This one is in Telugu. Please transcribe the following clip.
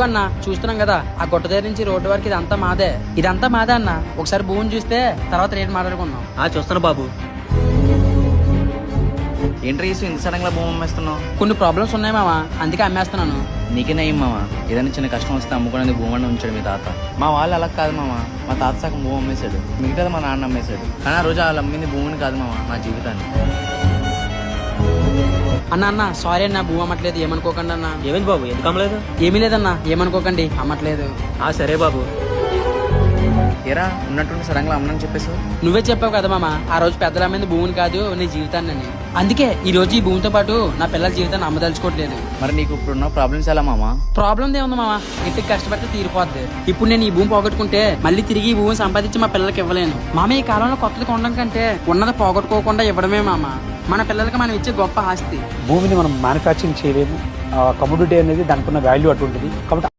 ఇదిగో అన్న చూస్తున్నాం కదా ఆ గుట్ట దగ్గర నుంచి రోడ్డు వరకు ఇదంతా మాదే. ఇదంతా మాదే అన్న. ఒకసారి భూమిని చూస్తే తర్వాత రేటు మాట్లాడుకుందాం. ఆ చూస్తున్నా బాబు. ఏంట్రీ ఇంత సడన్గా భూమి అమ్మేస్తున్నావు? కొన్ని ప్రాబ్లమ్స్ ఉన్నాయి మామ అందుకే అమ్మేస్తున్నాను. నీకే నయం మామ ఏదైనా చిన్న కష్టం వస్తే అమ్ముకునేది భూమి అని ఉంచాడు మీ తాత. మా వాళ్ళు అలా కాదు మామ మా తాత సగం భూమి అమ్మేశాడు. మిగతాది మా నాన్న అమ్మేశాడు. కానీ ఆ రోజు వాళ్ళు అమ్మింది భూమిని కాదు మామ నా జీవితాన్ని. అన్న అన్న సారీ అన్న భూమి అమ్మట్లేదు ఏమనుకోకండి అన్న. ఏమైంది బాబు? ఎందుకు అమ్మలేదు? ఏమీ లేదన్నా ఏమనుకోకండి అమ్మట్లేదు. ఆ సరే బాబు. ఏరా ఉన్నట్టుండి సడన్గా అమ్మని చెప్పేసి నువ్వే చెప్పావు కదా మామ ఆ రోజు పెద్దల అమ్మింది భూమిని కాదు నీ జీవితాన్ని అని అందుకే ఈ రోజు ఈ భూమితో పాటు నా పిల్లల జీవితాన్ని అమ్మదలుచుకోవట్లేదు. మరి నీకు ఇప్పుడున్న ప్రాబ్లమ్స్ ఎలా మామ? ప్రాబ్లం ఏముంది మామ? ఇంటికి కష్టపడితే తీరిపోద్ది. ఇప్పుడు నేను ఈ భూమి పోగొట్టుకుంటే మళ్ళీ తిరిగి ఈ భూమి సంపాదించి మా పిల్లలకి ఇవ్వలేను. మామ ఈ కాలంలో కొత్తది కొనడం కంటే ఉన్నది పోగొట్టుకోకుండా ఇవ్వడమే మామ. మన పిల్లలకి మనం ఇచ్చే గొప్ప ఆస్తి. భూమిని మనం మ్యానుఫ్యాక్చరింగ్ చేయలేము. కమ్యూనిటీ అనేది దానికి ఉన్న వాల్యూ అటువంటిది. కాబట్టి